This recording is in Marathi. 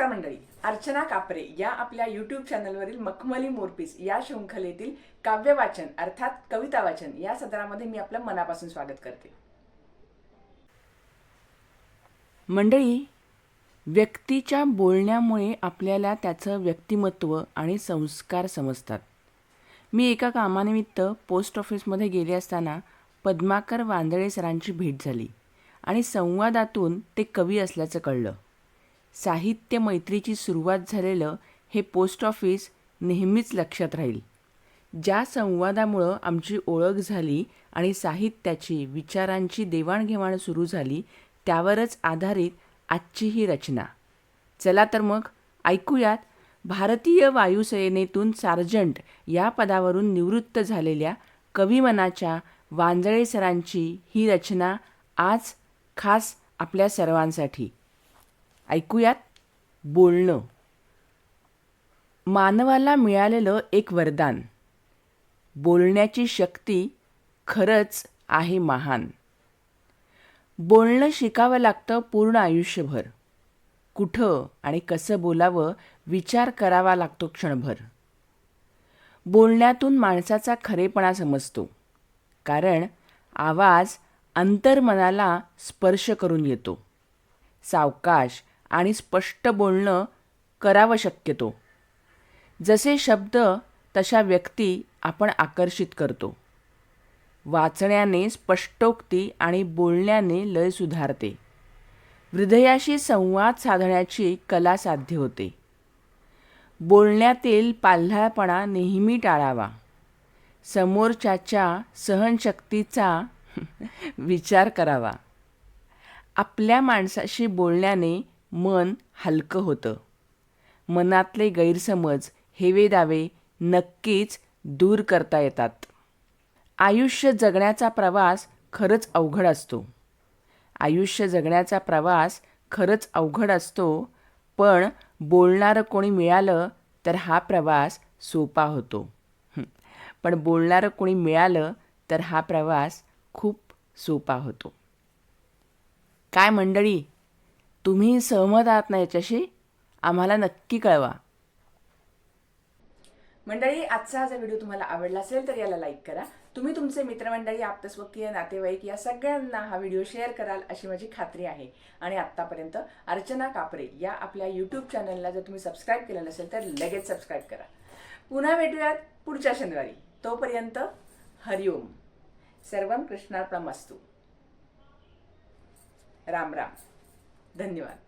अर्चना कापरे या आपल्या यूट्यूब चॅनलवरील मखमली मोरपीस या शृंखलेतील काव्य वाचन अर्थात कविता वाचन या सदरामध्ये मी आपलं मनापासून स्वागत करते. मंडळी व्यक्तीच्या बोलण्यामुळे आपल्याला त्याचं व्यक्तिमत्व आणि संस्कार समजतात. मी एका कामानिमित्त पोस्ट ऑफिसमध्ये गेले असताना पद्माकर वांदळे सरांची भेट झाली आणि संवादातून ते कवी असल्याचं कळलं. साहित्य मैत्रीची सुरुवात झालेलं हे पोस्ट ऑफिस नेहमीच लक्षात राहील. ज्या संवादामुळं आमची ओळख झाली आणि साहित्याची विचारांची देवाणघेवाण सुरू झाली त्यावरच आधारित आजची ही रचना. चला तर मग ऐकूयात भारतीय वायुसेनेतून सार्जंट या पदावरून निवृत्त झालेल्या कविमनाच्या वांजळे सरांची ही रचना आज खास आपल्या सर्वांसाठी. ऐकूयात. बोलणं. मानवाला मिळालेलं एक वरदान. बोलण्याची शक्ती खरंच आहे महान. बोलणं शिकावं लागतं पूर्ण आयुष्यभर. कुठं आणि कसं बोलावं विचार करावा लागतो क्षणभर. बोलण्यातून माणसाचा खरेपणा समजतो. कारण आवाज अंतर्मनाला स्पर्श करून येतो. सावकाश आणि स्पष्ट बोलणं करावं शक्यतो. जसे शब्द तशा व्यक्ती आपण आकर्षित करतो. वाचण्याने स्पष्टोक्ती आणि बोलण्याने लय सुधारते. हृदयाशी संवाद साधण्याची कला साध्य होते. बोलण्यातील पाल्हाळपणा नेहमी टाळावा. समोरच्याच्या सहनशक्तीचा विचार करावा. आपल्या माणसाशी बोलण्याने मन हलकं होतं. मनातले गैरसमज हेवेदावे नक्कीच दूर करता येतात. आयुष्य जगण्याचा प्रवास खरंच अवघड असतो. आयुष्य जगण्याचा प्रवास खरंच अवघड असतो पण बोलणारं कोणी मिळालं तर हा प्रवास सोपा होतो. पण बोलणारं कोणी मिळालं तर हा प्रवास खूप सोपा होतो. काय मंडळी तुम्ही सहमत आहात ना याच्याशी? आम्हाला नक्की कळवा. मंडळी आजचा हा जर व्हिडिओ तुम्हाला आवडला असेल तर याला लाईक करा. तुम्ही तुमचे मित्रमंडळी आप्तस्वकीय नातेवाईक या सगळ्यांना हा व्हिडिओ शेअर कराल अशी माझी खात्री आहे. आणि आत्तापर्यंत अर्चना कापरे या आपल्या यूट्यूब चॅनलला जर तुम्ही सबस्क्राईब केलं नसेल तर लगेच सबस्क्राईब करा. पुन्हा भेटूयात पुढच्या शनिवारी. तोपर्यंत हरिओम सर्वम कृष्णार्पणमस्तू. राम राम. धन्यवाद.